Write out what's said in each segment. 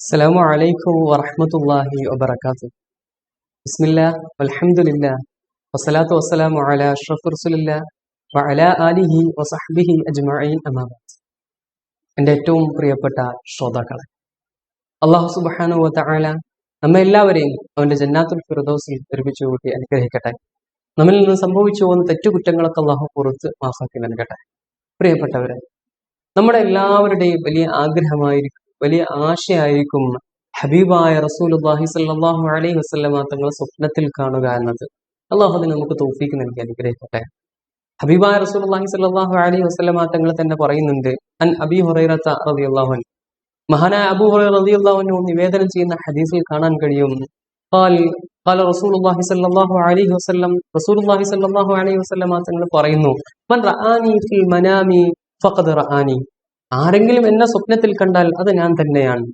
السلام عليكم ورحمة الله وبركاته بسم الله والحمد لله والصلاة والسلام على أشرف رسول الله وعلى آله وصحبه أجمعين أما بعد എൻ്റെ ഏറ്റവും പ്രിയപ്പെട്ട ശ്രോതാക്കളെ അള്ളാഹു സുബാനു വതആല നമ്മെ എല്ലാവരെയും അവന്റെ ജന്നാത്തുൽ ഫിറദോസിൽ ഒരുമിച്ച് കൂട്ടി അനുഗ്രഹിക്കട്ടെ നമ്മിൽ നിന്ന് സംഭവിച്ചു പോകുന്ന തെറ്റുകുറ്റങ്ങളൊക്കെ അള്ളാഹു പുറത്ത് മാഫാക്കി നൽകട്ടെ പ്രിയപ്പെട്ടവരെ നമ്മുടെ എല്ലാവരുടെയും വലിയ ആഗ്രഹമായിരിക്കും വലിയ ആശയായിരിക്കും ഹബീബായ റസൂലുള്ളാഹി സ്വല്ലല്ലാഹു അലൈഹി വസല്ലമ തങ്ങളെ സ്വപ്നത്തിൽ കാണുക എന്നത് അള്ളാഹു അതിന് നമുക്ക് തൗഫീക്ക് നൽകി അനുഗ്രഹിക്കട്ടെ ഹബീബായ റസൂലുള്ളാഹി സ്വല്ലല്ലാഹു അലൈഹി വസല്ലമ തങ്ങൾ തന്നെ പറയുന്നുണ്ട് അൻ അബി ഹുറൈറത്ത റളിയല്ലാഹു അൻഹു മഹാനായ അബൂ ഹുറൈറ റളിയല്ലാഹു അൻഹു നിവേദനം ചെയ്യുന്ന ഹദീസിൽ കാണാൻ കഴിയും قال قال رسول الله صلى الله عليه وسلم رسول الله صلى الله عليه وسلم തങ്ങൾ പറയുന്നു മൻ റആനി ഫിൽ മനാമി ഫഖദ് റആനി ആരെങ്കിലും എന്നെ സ്വപ്നത്തിൽ കണ്ടാൽ അത് ഞാൻ തന്നെയാണ്.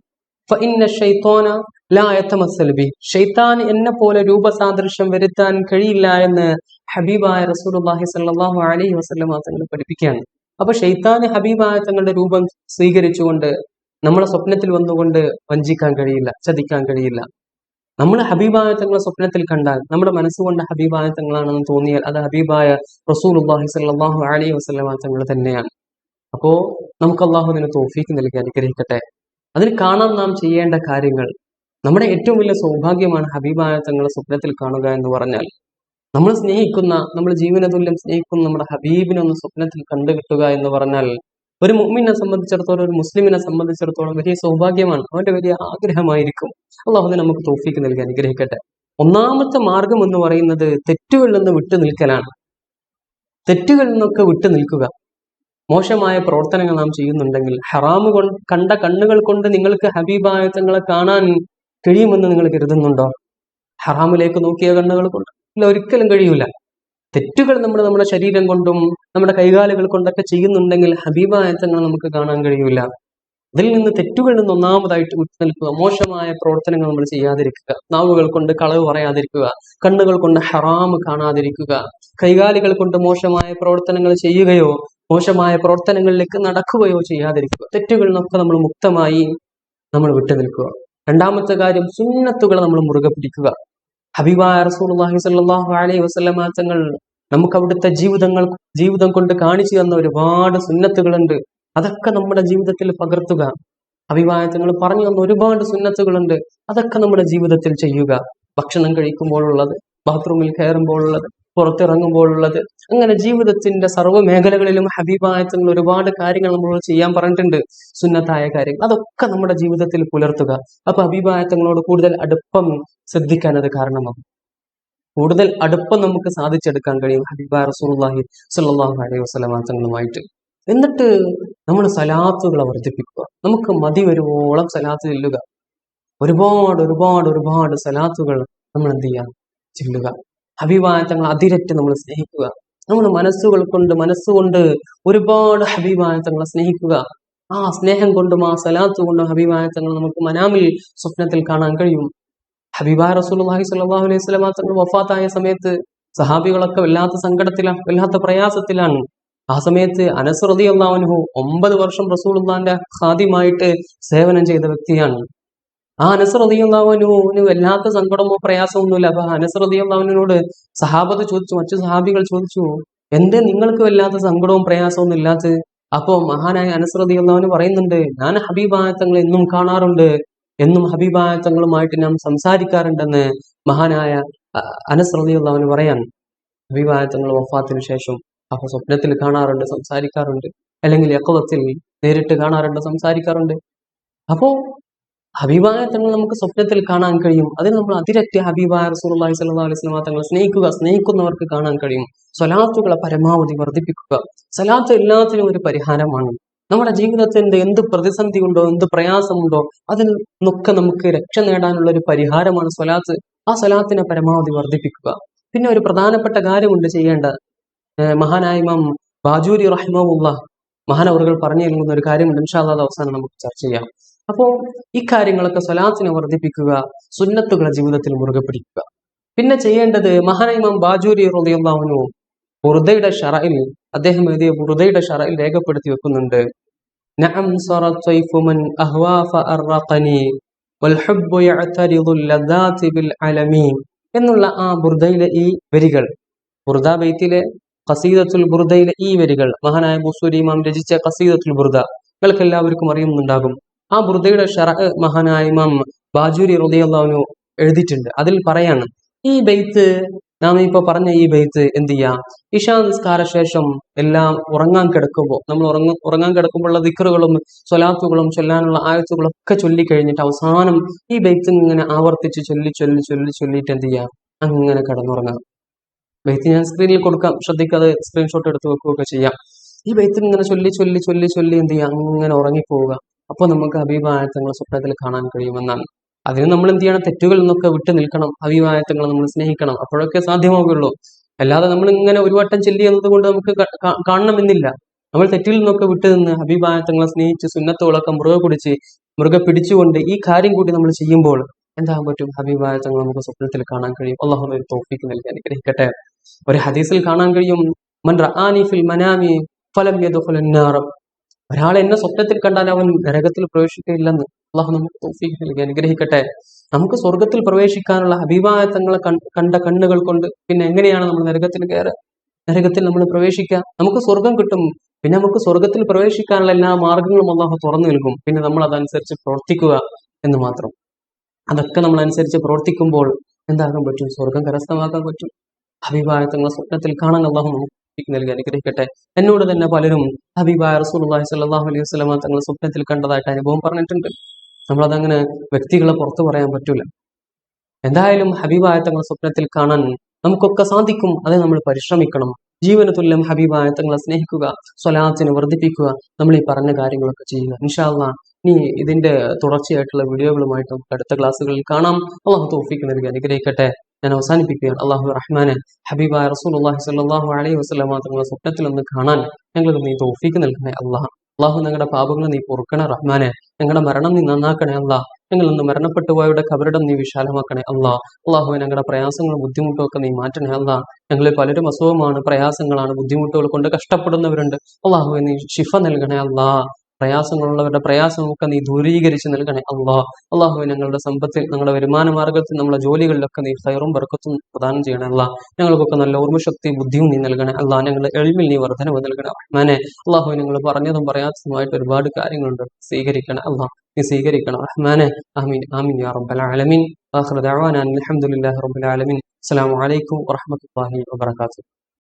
ഷെയ്ത്താൻ എന്നെ പോലെ രൂപസാദൃശ്യം വരുത്താൻ കഴിയില്ല എന്ന് ഹബീബായ റസൂലുള്ളാഹി സ്വല്ലല്ലാഹു അലൈഹി വസ്ലമ തങ്ങൾ പഠിപ്പിക്കുകയാണ്. അപ്പൊ ഷെയ്ത്താന് ഹബീബായ തങ്ങളുടെ രൂപം സ്വീകരിച്ചുകൊണ്ട് നമ്മളെ സ്വപ്നത്തിൽ വന്നുകൊണ്ട് വഞ്ചിക്കാൻ കഴിയില്ല ചതിക്കാൻ കഴിയില്ല. നമ്മൾ ഹബീബായ തങ്ങളെ സ്വപ്നത്തിൽ കണ്ടാൽ നമ്മുടെ മനസ്സുകൊണ്ട് ഹബീബായ തങ്ങളാണെന്ന് തോന്നിയാൽ അത് ഹബീബായ റസൂൽ അള്ളാഹി സ്വല്ലല്ലാഹു അലൈഹി വസ്ലമ തങ്ങൾ തന്നെയാണ്. അപ്പോ നമുക്ക് അള്ളാഹു അതിന് തോഫീക്ക് നൽകി അനുഗ്രഹിക്കട്ടെ. അതിന് കാണാൻ നാം ചെയ്യേണ്ട കാര്യങ്ങൾ നമ്മുടെ ഏറ്റവും വലിയ സൗഭാഗ്യമാണ് ഹബീബായ തങ്ങളെ സ്വപ്നത്തിൽ കാണുക എന്ന് പറഞ്ഞാൽ നമ്മൾ സ്നേഹിക്കുന്ന നമ്മൾ ജീവനതുല്യം സ്നേഹിക്കുന്ന നമ്മുടെ ഹബീബിനെ ഒന്ന് സ്വപ്നത്തിൽ കണ്ടുകിട്ടുക എന്ന് പറഞ്ഞാൽ ഒരു മുമ്മിനെ സംബന്ധിച്ചിടത്തോളം ഒരു മുസ്ലിമിനെ സംബന്ധിച്ചിടത്തോളം വലിയ സൗഭാഗ്യമാണ്. അവന്റെ വലിയ ആഗ്രഹമായിരിക്കും. അള്ളാഹുദിനെ നമുക്ക് തോഫീക്ക് നൽകി അനുഗ്രഹിക്കട്ടെ. ഒന്നാമത്തെ മാർഗം എന്ന് പറയുന്നത് തെറ്റുകളിൽ നിന്ന് വിട്ടു നിൽക്കലാണ്. തെറ്റുകളിൽ നിന്നൊക്കെ വിട്ടു നിൽക്കുക. മോശമായ പ്രവർത്തനങ്ങൾ നാം ചെയ്യുന്നുണ്ടെങ്കിൽ ഹറാമ് കൊണ്ട് കണ്ണുകൾ കൊണ്ട് നിങ്ങൾക്ക് ഹബീബായ തങ്ങളെ കാണാൻ കഴിയുമെന്ന് നിങ്ങൾ കരുതുന്നുണ്ടോ? ഹറാമിലേക്ക് നോക്കിയ കണ്ണുകൾ കൊണ്ട്? ഇല്ല ഒരിക്കലും കഴിയൂല. തെറ്റുകൾ നമ്മൾ നമ്മുടെ ശരീരം കൊണ്ടും നമ്മുടെ കൈകാലുകൾ കൊണ്ടൊക്കെ ചെയ്യുന്നുണ്ടെങ്കിൽ ഹബീബായ നമുക്ക് കാണാൻ കഴിയൂല. അതിൽ നിന്ന് തെറ്റുകളിൽ നിന്ന് ഒന്നാമതായിട്ട് വിട്ടു നിൽക്കുക മോശമായ പ്രവർത്തനങ്ങൾ നമ്മൾ ചെയ്യാതിരിക്കുക നാവുകൾ കൊണ്ട് കളവ് പറയാതിരിക്കുക കണ്ണുകൾ കൊണ്ട് ഹറാം കാണാതിരിക്കുക കൈകാലുകൾ കൊണ്ട് മോശമായ പ്രവർത്തനങ്ങൾ ചെയ്യുകയോ മോശമായ പ്രവർത്തനങ്ങളിലേക്ക് നടക്കുകയോ ചെയ്യാതിരിക്കുക. തെറ്റുകളിൽ നിന്നൊക്കെ നമ്മൾ മുക്തമായി നമ്മൾ വിട്ടു നിൽക്കുക. രണ്ടാമത്തെ കാര്യം സുന്നത്തുകളെ നമ്മൾ മുറുകെ പിടിക്കുക. ഹബീബായ റസൂലുള്ളാഹി സ്വല്ലല്ലാഹു അലൈഹി വസല്ലമ തങ്ങൾ നമുക്ക് അവിടുത്തെ ജീവിതങ്ങൾ ജീവിതം കൊണ്ട് കാണിച്ചു തന്ന ഒരുപാട് സുന്നത്തുകളുണ്ട്. അതൊക്കെ നമ്മുടെ ജീവിതത്തിൽ പകർത്തുക. അഭിവാഹത്തങ്ങൾ തങ്ങൾ പറഞ്ഞു തന്ന ഒരുപാട് സുന്നത്തുകളുണ്ട്. അതൊക്കെ നമ്മുടെ ജീവിതത്തിൽ ചെയ്യുക. ഭക്ഷണം കഴിക്കുമ്പോഴുള്ളത് ബാത്റൂമിൽ കയറുമ്പോഴുള്ളത് പുറത്തിറങ്ങുമ്പോഴുള്ളത്. അങ്ങനെ ജീവിതത്തിന്റെ സർവ മേഖലകളിലും ഹബീബായ തങ്ങൾ ഒരുപാട് കാര്യങ്ങൾ നമ്മൾ ചെയ്യാൻ പറഞ്ഞിട്ടുണ്ട്. സുന്നത്തായ കാര്യങ്ങൾ അതൊക്കെ നമ്മുടെ ജീവിതത്തിൽ പുലർത്തുക. അപ്പൊ ഹബീബായത്തങ്ങളോട് കൂടുതൽ അടുപ്പം ശ്രദ്ധിക്കാൻ അത് കാരണമാകും. കൂടുതൽ അടുപ്പം നമുക്ക് സാധിച്ചെടുക്കാൻ കഴിയും ഹബീബ റസൂലുള്ളാഹി സ്വല്ലല്ലാഹു അലൈഹി വസല്ലമ തങ്ങളുമായിട്ട്. എന്നിട്ട് നമ്മൾ സലാത്തുകളെ വർദ്ധിപ്പിക്കുക. നമുക്ക് മതി വരുവോളം സലാത്ത് ചെല്ലുക. ഒരുപാട് ഒരുപാട് ഒരുപാട് സലാത്തുകൾ നമ്മൾ എന്ത് ചെയ്യുക? ചെല്ലുക. ഹബീബായ തങ്ങൾ അതിരറ്റ് നമ്മൾ സ്നേഹിക്കുക. നമ്മൾ മനസ്സുകൾ കൊണ്ട് മനസ്സുകൊണ്ട് ഒരുപാട് ഹബീബായത്തങ്ങളെ സ്നേഹിക്കുക. ആ സ്നേഹം കൊണ്ടും ആ സലാത്ത് കൊണ്ടും ഹബീബായത്തങ്ങൾ നമുക്ക് മനാമിൽ സ്വപ്നത്തിൽ കാണാൻ കഴിയും. ഹബീബായ റസൂലുള്ളാഹി സ്വല്ലല്ലാഹു അലൈഹി സ്വലാ തങ്ങൾ വഫാത്തായ സമയത്ത് സഹാബികളൊക്കെ വല്ലാത്ത സങ്കടത്തിലാണ് വല്ലാത്ത പ്രയാസത്തിലാണ്. ആ സമയത്ത് അനസ്രതി അൻഹു ഒമ്പത് വർഷം റസൂലുള്ളാന്റെ ഖാദിമായിട്ട് സേവനം ചെയ്ത വ്യക്തിയാണ്. ആ അനസ് റളിയല്ലാഹു അൻഹുവിന് വല്ലാത്ത സങ്കടമോ പ്രയാസമൊന്നുമില്ല. അപ്പൊ അനസ് റളിയല്ലാഹു അൻഹുവിനോട് സഹാബത്ത് ചോദിച്ചു മറ്റു സഹാബികൾ ചോദിച്ചു എന്തേ നിങ്ങൾക്ക് വല്ലാത്ത സങ്കടവും പ്രയാസമൊന്നും ഇല്ലാത്ത? അപ്പോ മഹാനായ അനസ് റളിയല്ലാഹു അൻഹു പറയുന്നുണ്ട് ഞാൻ ഹബീബായത്തങ്ങൾ എന്നും കാണാറുണ്ട് എന്നും ഹബീബായത്തങ്ങളുമായിട്ട് ഞാൻ സംസാരിക്കാറുണ്ടെന്ന് മഹാനായ അനസ്രതിയുള്ളവന് പറയാൻ ഹബീബായത്തങ്ങൾ വഫാത്തിന് ശേഷം അപ്പൊ സ്വപ്നത്തിൽ കാണാറുണ്ട് സംസാരിക്കാറുണ്ട് അല്ലെങ്കിൽ യക്കവത്തിൽ നേരിട്ട് കാണാറുണ്ട് സംസാരിക്കാറുണ്ട്. അപ്പോ ഹബീബായ തങ്ങൾ നമുക്ക് സ്വപ്നത്തിൽ കാണാൻ കഴിയും. അതിന് നമ്മൾ അതിരറ്റ് ഹബീബായ റസൂലുള്ളാഹി സ്വല്ലല്ലാഹു അലൈഹി സ്വലാ തങ്ങൾ സ്നേഹിക്കുക സ്നേഹിക്കുന്നവർക്ക് കാണാൻ കഴിയും. സ്വലാത്തുകളെ പരമാവധി വർദ്ധിപ്പിക്കുക. സ്വലാത്ത് എല്ലാത്തിനും ഒരു പരിഹാരമാണ്. നമ്മുടെ ജീവിതത്തിന്റെ എന്ത് പ്രതിസന്ധി ഉണ്ടോ എന്ത് പ്രയാസമുണ്ടോ അതിൽ നിന്നൊക്കെ നമുക്ക് രക്ഷ നേടാനുള്ള ഒരു പരിഹാരമാണ് സ്വലാത്ത്. ആ സ്വലാത്തിനെ പരമാവധി വർദ്ധിപ്പിക്കുക. പിന്നെ ഒരു പ്രധാനപ്പെട്ട കാര്യമുണ്ട് ചെയ്യേണ്ട. മഹാനായ ഇമാം ബാജൂരി റഹ്മുള്ള മഹാനവറുകൾ പറഞ്ഞു നൽകുന്ന ഒരു കാര്യമുണ്ട്. ഇൻഷാല്ലാ അവസാനം നമുക്ക് ചർച്ച ചെയ്യാം. അപ്പോൾ ഈ കാര്യങ്ങളൊക്കെ സ്വലാത്തിനെ വർദ്ധിപ്പിക്കുക സുന്നത്തുകളെ ജീവിതത്തിൽ മുറുകെ പിടിക്കുക. പിന്നെ ചെയ്യേണ്ടത് മഹാനൈമം ബാജൂരി റളിയല്ലാഹു ബുറുദയുടെ ഷറയിൽ അദ്ദേഹം എഴുതിയ ബുറുദയുടെ ഷറയിൽ രേഖപ്പെടുത്തി വെക്കുന്നുണ്ട്. എന്നുള്ള ആ ബുർദയിലെ ഈ വരികൾ. ബുർദ ബൈത്തിലെ ഖസീദത്തുൽ ബുർദയിലെ ഈ വരികൾ. മഹാനായ ബുസൂരി ഇമാം രചിച്ച ഖസീദത്തുൽ ബുർദ നിങ്ങൾക്ക് എല്ലാവർക്കും അറിയുന്നുണ്ടാകും. ആ ബുർദയുടെ ഷറ മഹാനായ ഇമാം ബാജൂരി റളിയല്ലാഹു എഴുതിയിട്ടുണ്ട്. അതിൽ പറയാണ് ഈ ബെയ്ത്ത് നാം ഇപ്പൊ പറഞ്ഞ ഈ ബെയ്ത്ത് എന്ത് ചെയ്യാം? ഇഷാ നിസ്കാര ശേഷം എല്ലാം ഉറങ്ങാൻ കിടക്കുമ്പോൾ നമ്മൾ ഉറങ്ങ ഉറങ്ങാൻ കിടക്കുമ്പോഴുള്ള ദിക്കറുകളും സ്വലാത്തുകളും ചൊല്ലാനുള്ള ആയത്തുകളും ഒക്കെ ചൊല്ലിക്കഴിഞ്ഞിട്ട് അവസാനം ഈ ബെയ്ത്ത് ഇങ്ങനെ ആവർത്തിച്ച് ചൊല്ലി ചൊല്ലി ചൊല്ലി ചൊല്ലിയിട്ട് എന്ത് ചെയ്യാം? അങ്ങനെ കിടന്നുറങ്ങാം. ബെയ്ത്ത് ഞാൻ സ്ക്രീനിൽ കൊടുക്കാം. ശ്രദ്ധിക്കാതെ സ്ക്രീൻഷോട്ട് എടുത്ത് വെക്കുകയൊക്കെ ചെയ്യാം. ഈ ബെയ്ത്ത് ഇങ്ങനെ ചൊല്ലി ചൊല്ലി ചൊല്ലി ചൊല്ലി എന്ത് ചെയ്യാം? അങ്ങനെ ഉറങ്ങിപ്പോവുക. അപ്പോൾ നമുക്ക് അഭിപ്രായത്തങ്ങളെ സ്വപ്നത്തിൽ കാണാൻ കഴിയുമെന്നാണ് അതിന് നമ്മൾ എന്ത് ചെയ്യണം? തെറ്റുകൾ എന്നൊക്കെ വിട്ടു നിൽക്കണം. അഭിപ്രായത്തങ്ങളെ നമ്മൾ സ്നേഹിക്കണം. അപ്പോഴൊക്കെ സാധ്യമാവുകയുള്ളൂ. അല്ലാതെ നമ്മൾ ഇങ്ങനെ ഒരു വട്ടം ചെല്ലി എന്നത് കൊണ്ട് നമുക്ക് കാണണമെന്നില്ല. നമ്മൾ തെറ്റിൽ നിന്നൊക്കെ വിട്ടു നിന്ന് അഭിമാനത്തങ്ങളെ സ്നേഹിച്ച് സുന്നത്തോളൊക്കെ മുറുകെ പിടിച്ച് മുറുകെ പിടിച്ചുകൊണ്ട് ഈ കാര്യം കൂടി നമ്മൾ ചെയ്യുമ്പോൾ എന്താകാൻ പറ്റും? അഭിമാനത്തങ്ങൾ നമുക്ക് സ്വപ്നത്തിൽ കാണാൻ കഴിയും. അള്ളാഹു ഒരു തോഫിക്ക് നൽകി അനുഗ്രഹിക്കട്ടെ. ഒരു ഹദീസിൽ കാണാൻ കഴിയും. മൻ റആനി ഫിൽ മനാമി ഫലം നാർ ഒരാൾ എന്നെ സ്വപ്നത്തിൽ കണ്ടാൽ അവൻ നരകത്തിൽ പ്രവേശിക്കുകയില്ലെന്ന് അള്ളാഹു നമുക്ക് തൗഫീഖ് നൽകി അനുഗ്രഹിക്കട്ടെ. നമുക്ക് സ്വർഗത്തിൽ പ്രവേശിക്കാനുള്ള തങ്ങളെ കണ്ട കണ്ണുകൾ കൊണ്ട് പിന്നെ എങ്ങനെയാണ് നമ്മൾ നരകത്തിൽ കയറുക നരകത്തിൽ നമ്മൾ പ്രവേശിക്കുക നമുക്ക് സ്വർഗം കിട്ടും. പിന്നെ നമുക്ക് സ്വർഗത്തിൽ പ്രവേശിക്കാനുള്ള എല്ലാ മാർഗങ്ങളും അള്ളാഹു തുറന്നു നൽകും. പിന്നെ നമ്മൾ അതനുസരിച്ച് പ്രവർത്തിക്കുക എന്ന് മാത്രം. അതൊക്കെ നമ്മൾ അനുസരിച്ച് പ്രവർത്തിക്കുമ്പോൾ എന്താകാൻ പറ്റും? സ്വർഗം കരസ്ഥമാക്കാൻ പറ്റും. അഭിപ്രായത്തങ്ങളെ സ്വപ്നത്തിൽ കാണാൻ അള്ളാഹു നൽകി അനുഗ്രഹിക്കട്ടെ. എന്നോട് തന്നെ പലരും ഹബീബായ റസൂലുള്ളാഹി സ്വല്ലല്ലാഹു അലൈഹി വസ്ലമ തങ്ങളെ സ്വപ്നത്തിൽ കണ്ടതായിട്ട് അനുഭവം പറഞ്ഞിട്ടുണ്ട്. നമ്മളതങ്ങനെ വ്യക്തികളെ പുറത്തു പറയാൻ പറ്റൂല. എന്തായാലും ഹബീബായ തങ്ങളെ സ്വപ്നത്തിൽ കാണാൻ നമുക്കൊക്കെ സാധിക്കും. അത് നമ്മൾ പരിശ്രമിക്കണം. ജീവന തുല്യം ഹബീബായ തങ്ങളെ സ്നേഹിക്കുക സ്വലാത്തിനെ വർദ്ധിപ്പിക്കുക നമ്മൾ ഈ പറഞ്ഞ കാര്യങ്ങളൊക്കെ ചെയ്യുക. ഇൻഷാല്ല ഇനി ഇതിന്റെ തുടർച്ചയായിട്ടുള്ള വീഡിയോകളുമായിട്ട് നമുക്ക് അടുത്ത ക്ലാസ്സുകളിൽ കാണാം. അള്ളാഹു തോഫിക്ക് നൽകി അനുഗ്രഹിക്കട്ടെ. ഞാൻ അവസാനിപ്പിക്കുകയാണ്. അള്ളാഹു റഹ്മാനെ ഹബീബായ റസൂലുള്ളാഹി സ്വല്ലല്ലാഹു അലൈഹി വസ്ലാം മാത്രമുള്ള സ്വപ്നത്തിൽ ഒന്ന് കാണാൻ ഞങ്ങൾക്ക് നീ തോഫീക്ക് നൽകണേ അള്ളാഹ് അള്ളാഹു ഞങ്ങളുടെ പാപങ്ങൾ നീ പൊറുക്കണേ റഹ്മാനെ. ഞങ്ങളുടെ മരണം നീ നന്നാക്കണേ അള്ളാഹ് ഞങ്ങൾ ഇന്ന് മരണപ്പെട്ടു പോയവരുടെ നീ വിശാലമാക്കണേ അള്ളാഹ് അള്ളാഹു ഞങ്ങളുടെ പ്രയാസങ്ങളും ബുദ്ധിമുട്ടും ഒക്കെ നീ മാറ്റണേ അള്ളാഹ് ഞങ്ങളിൽ പലരും അസുഖമാണ് പ്രയാസങ്ങളാണ് ബുദ്ധിമുട്ടുകൾ കൊണ്ട് കഷ്ടപ്പെടുന്നവരുണ്ട്. അള്ളാഹു നീ ശിഫ നൽകണേ അല്ലാ. പ്രയാസങ്ങളുള്ളവരുടെ പ്രയാസമൊക്കെ നീ ദൂരീകരിച്ച് നൽകണേ. അള്ളാഹ് അള്ളാഹു ഞങ്ങളുടെ സമ്പത്തിൽ ഞങ്ങളുടെ വരുമാന മാർഗത്തിൽ നമ്മുടെ ജോലികളിലൊക്കെ നീ ഫയറും ബർക്കത്തും പ്രദാനം ചെയ്യണേ. അല്ല ഞങ്ങൾക്കൊക്കെ നല്ല ഓർമ്മശക്തി ബുദ്ധിയും നീ നൽകണേ. അല്ലാ ഞങ്ങളുടെ എളിമിൽ നീ വർധനവ് നൽകണേ. റഹ്മാനെ അള്ളാഹു ഞങ്ങൾ പറഞ്ഞതും പറയാത്തതുമായിട്ട് ഒരുപാട് കാര്യങ്ങളുണ്ട്. സ്വീകരിക്കണം അള്ളാഹ് നീ സ്വീകരിക്കണം. റഹ്മാനെ ആമീൻ ആമീൻ യാ റബ്ബൽ ആലമീൻ. ആഖിറ ദഅവാന അൽഹംദുലില്ലാഹി റബ്ബിൽ ആലമീൻ. അസ്സലാമു അലൈക്കും വറഹ്മത്തുള്ളാഹി വബറകാതുഹു.